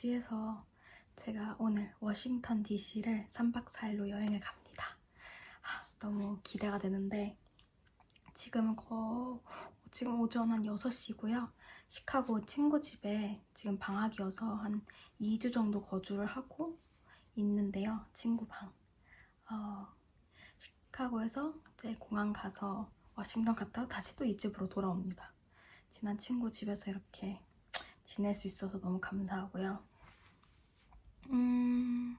휴가를 맞이해서 제가 오늘 워싱턴 DC를 3박 4일로 여행을 갑니다. 아, 너무 기대가 되는데 지금은 거 지금 오전 한 6시고요. 시카고 친구 집에 지금 방학이어서 한 2주 정도 거주를 하고 있는데요. 친구 방. 어, 시카고에서 이제 공항 가서 워싱턴 갔다가 다시 또 이 집으로 돌아옵니다. 지난 친구 집에서 이렇게 지낼 수 있어서 너무 감사하고요. 음,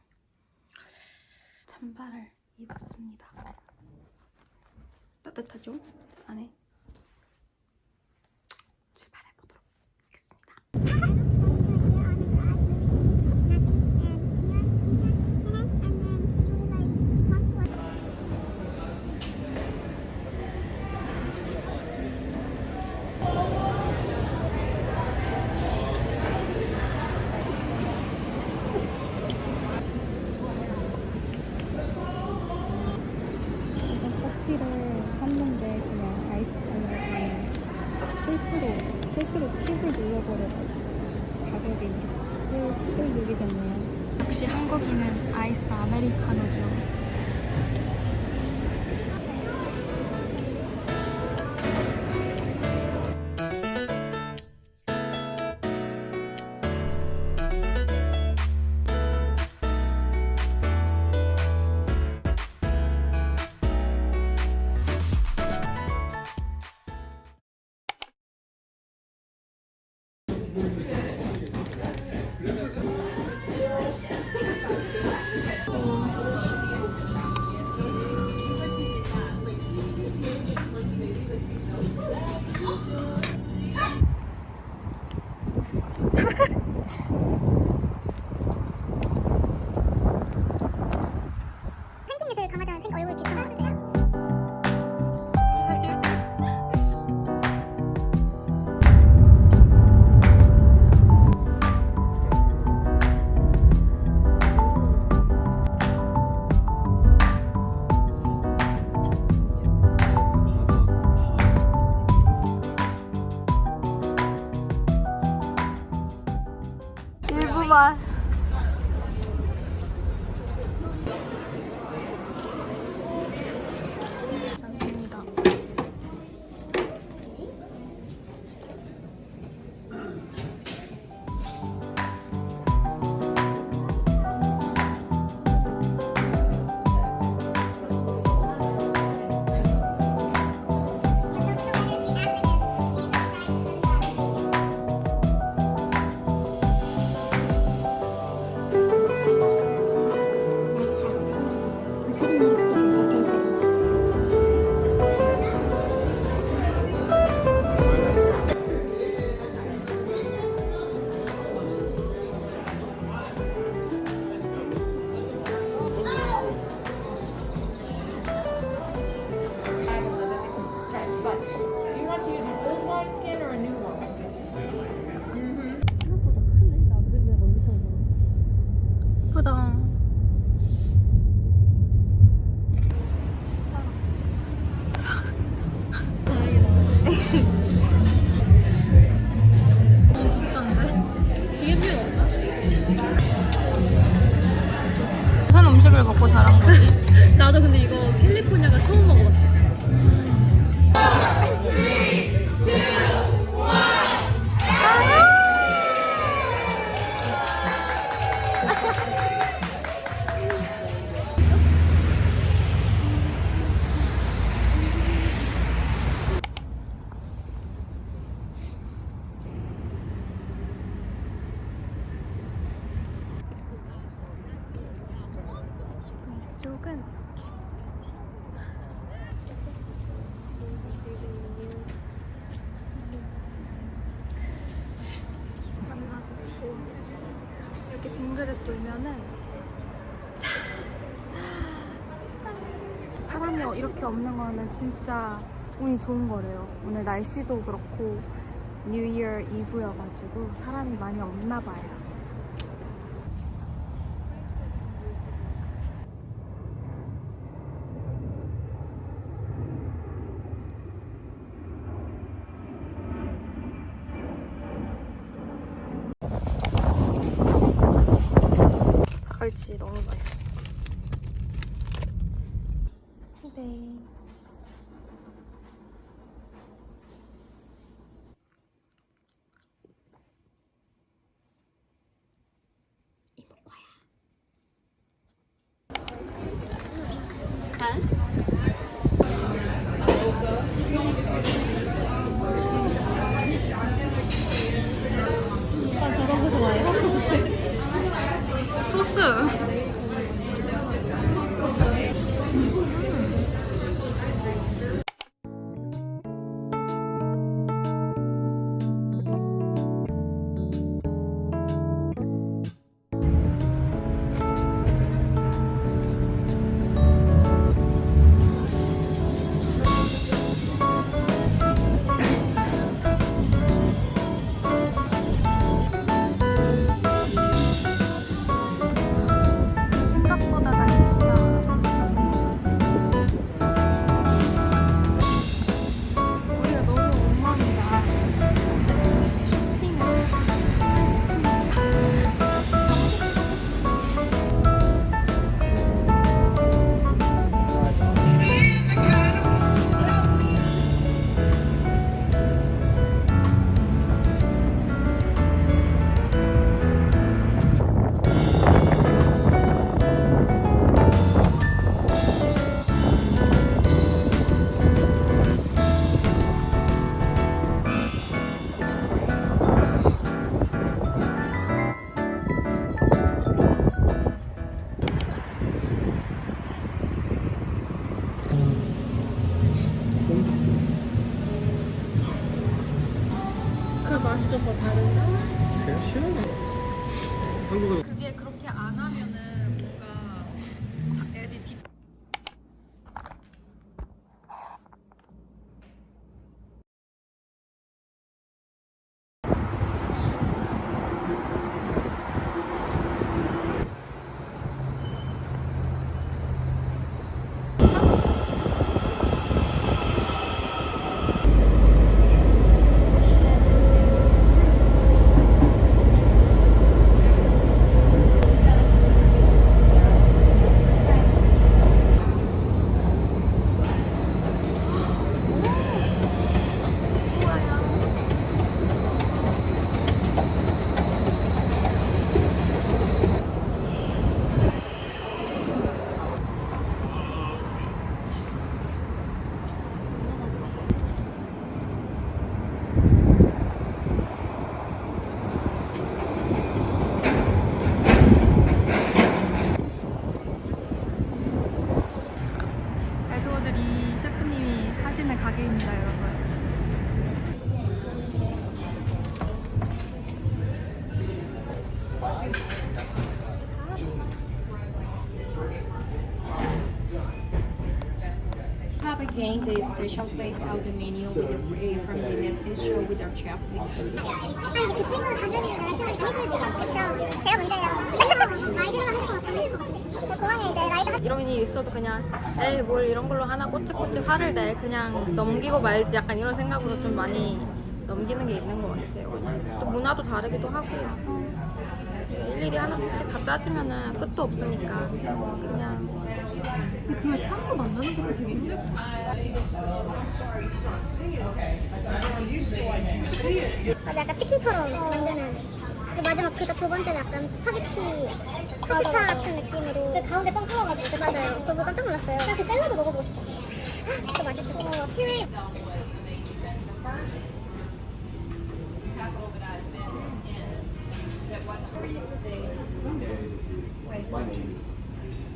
잠바를 입었습니다. 따뜻하죠? 안에 출발해 보도록 하겠습니다. 커피를 샀는데 그냥 아이스크림을 실수로 실수로 팁을 눌러버려가지고 가격이 16이 됐네요. 역시 한국인은 아이스 아메리카노죠. 나 사람이 이렇게 없는 거는 진짜 운이 좋은 거래요. 오늘 날씨도 그렇고 뉴 이어 이브여가지고 사람이 많이 없나 봐요. 역시 너무 맛있어. 네. 是 그렇게 안 하면은 뭔가 애들이 뒤 에드워드리 셰프님이 하시는 가게입니다, 여러분. Is a special place out the menu with the free from the Netflix show with our chef. 아니 그 친구는 당연히 말씀을 좀 해줘야 돼요. 그쵸? 제가 문제예요. 라이드만 해줄 것 같아요. 그 공항에 이제 라이드 이런 일이 있어도 그냥 에이 뭘 이런 걸로 하나 꼬치꼬치 화를 내 그냥 넘기고 말지 약간 이런 생각으로 좀 많이 넘기는 게 있는 것 같아요. 또 문화도 다르기도 하고 일일이 하나씩 다 따지면은 끝도 없으니까 그냥 근데 그걸 참고 만드는 것도 되게 힘들 것 같아. 맞아 약간 치킨처럼 만드는 그 마지막 그니까 두 번째는 약간 스파게티 파스타 같은 느낌으로 그 가운데 뻥 뚫어가지고. 맞아요. 그거 깜짝 놀랐어요. 그냥 그 샐러드 먹어보고 싶었어요 진짜 맛있어. 어, 퓨리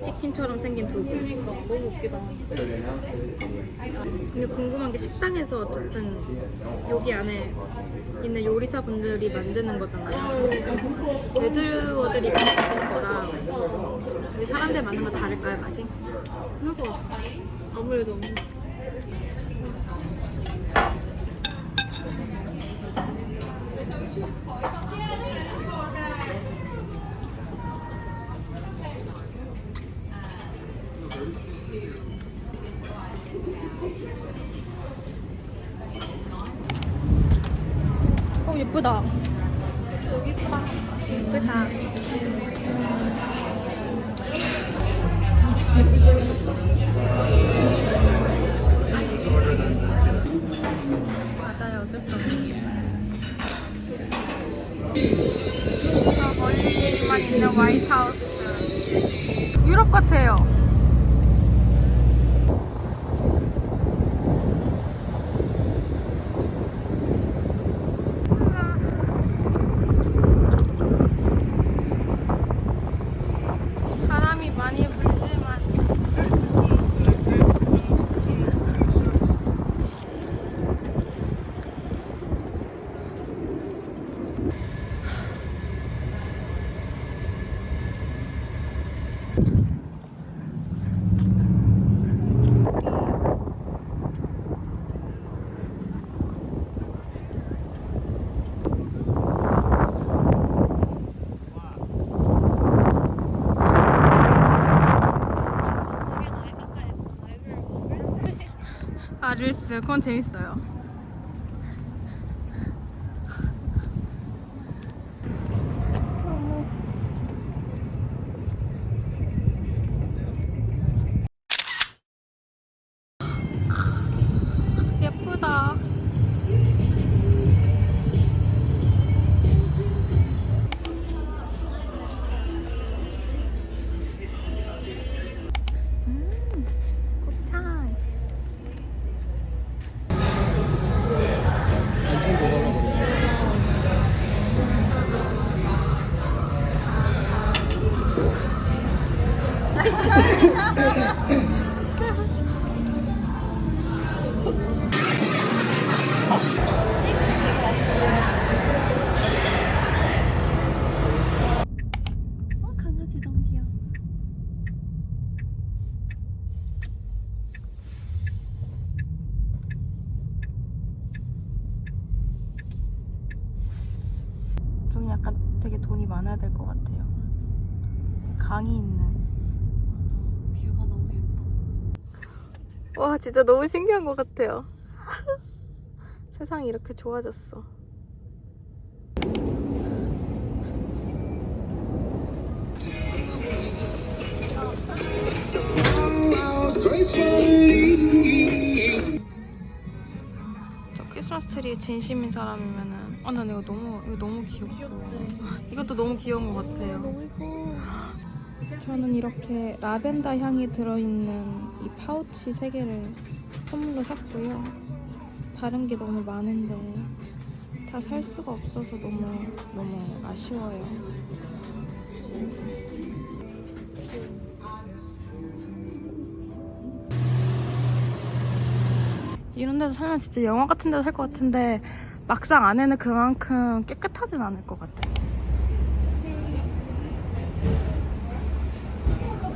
치킨처럼 생긴 두부. 너무 웃기다. 근데 궁금한 게 식당에서 어쨌든 여기 안에 있는 요리사분들이 만드는 거잖아요. 에드워드리 만드는 거랑 여기 사람들 만든 거 다를까요, 맛이? 같아. 아무래도. 맞아요, 어쩔 수 없네. 저 멀리만 있는 와이트하우스. 유럽 같아요. 릴스 그건 재밌어요. 강이 있는. 맞아. 뷰가 너무 예뻐. 와, 진짜 너무 신기한 것 같아요. 세상이 이렇게 좋아졌어. 저 크리스마스 트리에 진심인 사람이면은 아, 난 이거 너무 이거 너무 귀엽고 귀엽지? 이것도 너무 귀여운 것 같아요. 너무 예뻐. 저는 이렇게 라벤더 향이 들어있는 이 파우치 3개를 선물로 샀고요. 다른 게 너무 많은데 다 살 수가 없어서 너무 너무 아쉬워요. 이런 데서 살면 진짜 영화 같은 데서 살 것 같은데 막상 안에는 그만큼 깨끗하진 않을 것 같아요.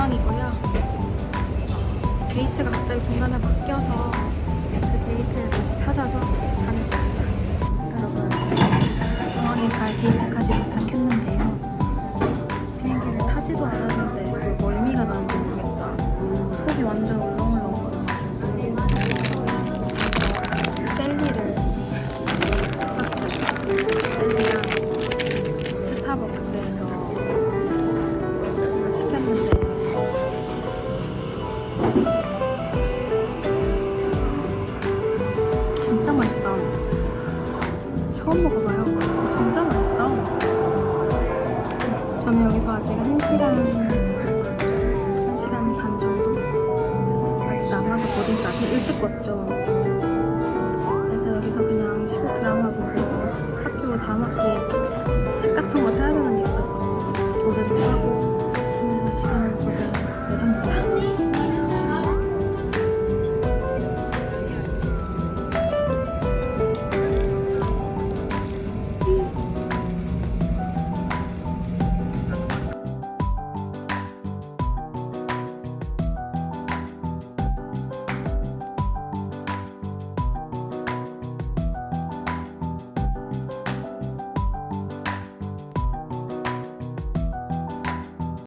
공항이고요. 게이트가 갑자기 중간에 바뀌어서 그 게이트를 다시 찾아서 가는 중입니다. 여러분 공항에 갈 게이트까지 도착했는데요. 비행기를 타지도 않았는데 진짜